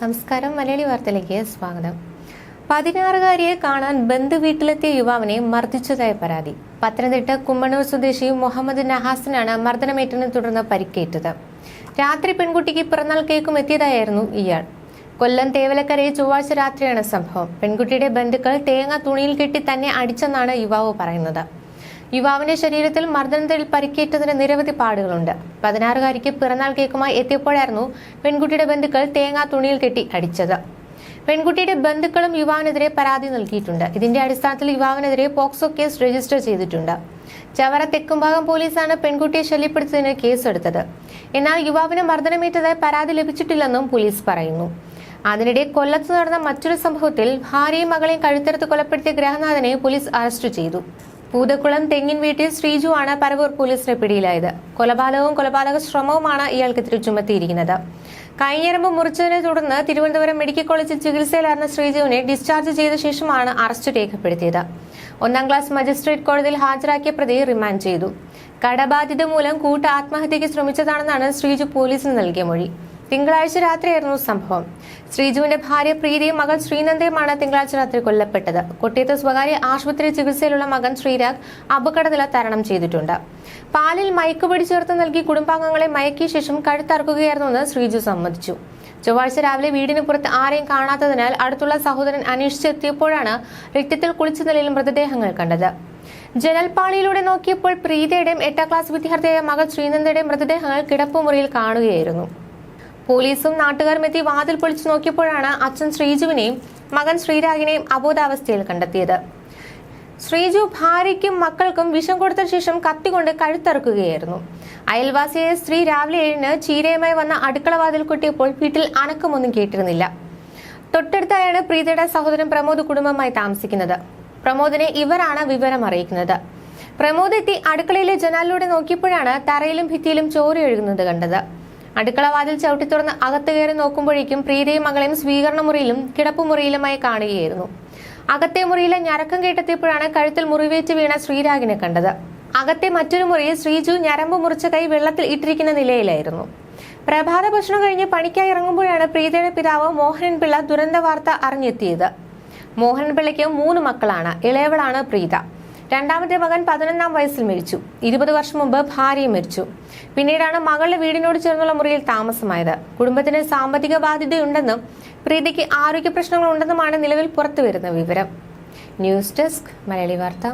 നമസ്കാരം. മലയാളി വാർത്തയിലേക്ക് സ്വാഗതം. പതിനാറുകാരിയെ കാണാൻ ബന്ധുവീട്ടിലെത്തിയ യുവാവിനെ മർദ്ദിച്ചതായ പരാതി. പത്തനംതിട്ട കുമ്മണ്ണൂർ സ്വദേശി മുഹമ്മദ് നഹാസിനാണ് മർദ്ദനമേറ്റതിനെ തുടർന്ന് പരിക്കേറ്റത്. രാത്രി പെൺകുട്ടിക്ക് പിറന്നാൾ കേക്കും എത്തിയതായിരുന്നു ഇയാൾ. കൊല്ലം തേവലക്കരയിൽ ചൊവ്വാഴ്ച രാത്രിയാണ് സംഭവം. പെൺകുട്ടിയുടെ ബന്ധുക്കൾ തേങ്ങ തുണിയിൽ കെട്ടി തന്നെ അടിച്ചെന്നാണ് യുവാവ് പറയുന്നത്. യുവാവിന്റെ ശരീരത്തിൽ മർദ്ദനത്തിൽ പരിക്കേറ്റതിന് നിരവധി പാടുകളുണ്ട്. പതിനാറുകാരിക്ക് പിറന്നാൾ കേക്കുമായി എത്തിയപ്പോഴായിരുന്നു പെൺകുട്ടിയുടെ ബന്ധുക്കൾ തേങ്ങാ തുണിയിൽ കെട്ടി അടിച്ചത്. പെൺകുട്ടിയുടെ ബന്ധുക്കളും യുവാവിനെതിരെ പരാതി നൽകിയിട്ടുണ്ട്. ഇതിന്റെ അടിസ്ഥാനത്തിൽ യുവാവിനെതിരെ പോക്സോ കേസ് രജിസ്റ്റർ ചെയ്തിട്ടുണ്ട്. ചവറ തെക്കുംഭാഗം പോലീസാണ് പെൺകുട്ടിയെ ശല്യപ്പെടുത്തുന്നതിന് കേസെടുത്തത്. എന്നാൽ യുവാവിന് മർദ്ദനമേറ്റതായി പരാതി ലഭിച്ചിട്ടില്ലെന്നും പോലീസ് പറയുന്നു. അതിനിടെ കൊല്ലത്ത് നടന്ന മറ്റൊരു സംഭവത്തിൽ ഭാര്യയും മകളെയും കഴുത്തെടുത്ത് കൊലപ്പെടുത്തിയ ഗ്രഹനാഥനെ പോലീസ് അറസ്റ്റ് ചെയ്തു. പൂതക്കുളം തെങ്ങിൻ വീട്ടിൽ ശ്രീജുവാണ് പരവൂർ പോലീസിന്റെ പിടിയിലായത്. കൊലപാതകവും കൊലപാതക ശ്രമവുമാണ് ഇയാൾക്കെതിരെ ചുമത്തിയിരിക്കുന്നത്. കൈഞ്ഞരമ്പ് മുറിച്ചതിനെ തുടർന്ന് തിരുവനന്തപുരം മെഡിക്കൽ കോളേജിൽ ചികിത്സയിലായിരുന്ന ശ്രീജുവിനെ ഡിസ്ചാർജ് ചെയ്ത ശേഷമാണ് അറസ്റ്റ് രേഖപ്പെടുത്തിയത്. ഒന്നാം ക്ലാസ് മജിസ്ട്രേറ്റ് കോടതിയിൽ ഹാജരാക്കിയ പ്രതി റിമാൻഡ് ചെയ്തു. കടബാധ്യത മൂലം കൂട്ട ആത്മഹത്യയ്ക്ക് ശ്രമിച്ചതാണെന്നാണ് ശ്രീജു പോലീസിന് നൽകിയ മൊഴി. തിങ്കളാഴ്ച രാത്രിയായിരുന്നു സംഭവം. ശ്രീജുവിന്റെ ഭാര്യ പ്രീതിയും മകൾ ശ്രീനന്ദയുമാണ് തിങ്കളാഴ്ച രാത്രി കൊല്ലപ്പെട്ടത്. കൊട്ടിയത്ത് സ്വകാര്യ ആശുപത്രി ചികിത്സയിലുള്ള മകൻ ശ്രീരാഗ് അപകടനില തരണം ചെയ്തിട്ടുണ്ട്. പാലിൽ മയക്ക് പിടിച്ചേർത്ത് നൽകി കുടുംബാംഗങ്ങളെ മയക്കിയ ശേഷം കഴുത്തറക്കുകയായിരുന്നുവെന്ന് ശ്രീജു സമ്മതിച്ചു. ചൊവ്വാഴ്ച രാവിലെ വീടിന് പുറത്ത് ആരെയും കാണാത്തതിനാൽ അടുത്തുള്ള സഹോദരൻ അന്വേഷിച്ചെത്തിയപ്പോഴാണ് രക്തത്തിൽ കുളിച്ച നിലയിൽ മൃതദേഹങ്ങൾ കണ്ടത്. ജനൽപ്പാളിയിലൂടെ നോക്കിയപ്പോൾ പ്രീതയുടെയും എട്ടാം ക്ലാസ് വിദ്യാർത്ഥിയായ മകൾ ശ്രീനന്ദയുടെയും മൃതദേഹങ്ങൾ കിടപ്പുമുറിയിൽ കാണുകയായിരുന്നു. പോലീസും നാട്ടുകാരും എത്തി വാതിൽ പൊളിച്ചു നോക്കിയപ്പോഴാണ് അച്ഛൻ ശ്രീജുവിനെയും മകൻ ശ്രീരാഗിനെയും അബോധാവസ്ഥയിൽ കണ്ടെത്തിയത്. ശ്രീജു ഭാര്യയ്ക്കും മക്കൾക്കും വിഷം കൊടുത്ത ശേഷം കത്തികൊണ്ട് കഴുത്തറുക്കുകയായിരുന്നു. അയൽവാസിയായ സ്ത്രീ രാവിലെ ഏഴിന് ചീരയുമായി വന്ന അടുക്കളവാതിൽ കൊട്ടിയപ്പോൾ വീട്ടിൽ അനക്കമൊന്നും കേട്ടിരുന്നില്ല. തൊട്ടടുത്തായാണ് പ്രീതയുടെ സഹോദരൻ പ്രമോദ് കുടുംബമായി താമസിക്കുന്നത്. പ്രമോദിനെ ഇവരാണ് വിവരം അറിയിക്കുന്നത്. പ്രമോദ് എത്തി അടുക്കളയിലെ ജനാലിലൂടെ നോക്കിയപ്പോഴാണ് തറയിലും ഭിത്തിയിലും ചോറി ഒഴുകുന്നത് കണ്ടത്. അടുക്കള വാതിൽ ചവിട്ടി തുറന്ന് അകത്ത് കയറി നോക്കുമ്പോഴേക്കും പ്രീതയും മകളെയും സ്വീകരണ മുറിയിലും കിടപ്പുമുറിയിലുമായി കാണുകയായിരുന്നു. അകത്തെ മുറിയിലെ ഞരക്കം കേട്ടെത്തിയപ്പോഴാണ് കഴുത്തിൽ മുറിവേറ്റ് വീണ ശ്രീരാഗിനെ കണ്ടത്. അകത്തെ മറ്റൊരു മുറിയിൽ ശ്രീജു ഞരമ്പ് മുറിച്ച കൈ വെള്ളത്തിൽ ഇട്ടിരിക്കുന്ന നിലയിലായിരുന്നു. പ്രഭാത ഭക്ഷണം കഴിഞ്ഞ് പണിക്കായി ഇറങ്ങുമ്പോഴാണ് പ്രീതയുടെ പിതാവ് മോഹനൻ പിള്ള ദുരന്ത വാർത്ത അറിഞ്ഞെത്തിയത്. മോഹനൻ പിള്ളയ്ക്ക് മൂന്ന് മക്കളാണ്. ഇളയവളാണ് പ്രീത. രണ്ടാമത്തെ മകൻ പതിനൊന്നാം വയസ്സിൽ മരിച്ചു. ഇരുപത് വർഷം മുമ്പ് ഭാര്യയും മരിച്ചു. പിന്നീടാണ് മകളുടെ വീടിനോട് ചേർന്നുള്ള മുറിയിൽ താമസമായത്. കുടുംബത്തിന് സാമ്പത്തിക ബാധ്യതയുണ്ടെന്നും പ്രീതിക്ക് ആരോഗ്യ പ്രശ്നങ്ങളുണ്ടെന്നുമാണ് നിലവിൽ പുറത്തുവരുന്ന വിവരം. ന്യൂസ് ഡെസ്ക് മലയാളി വാർത്ത.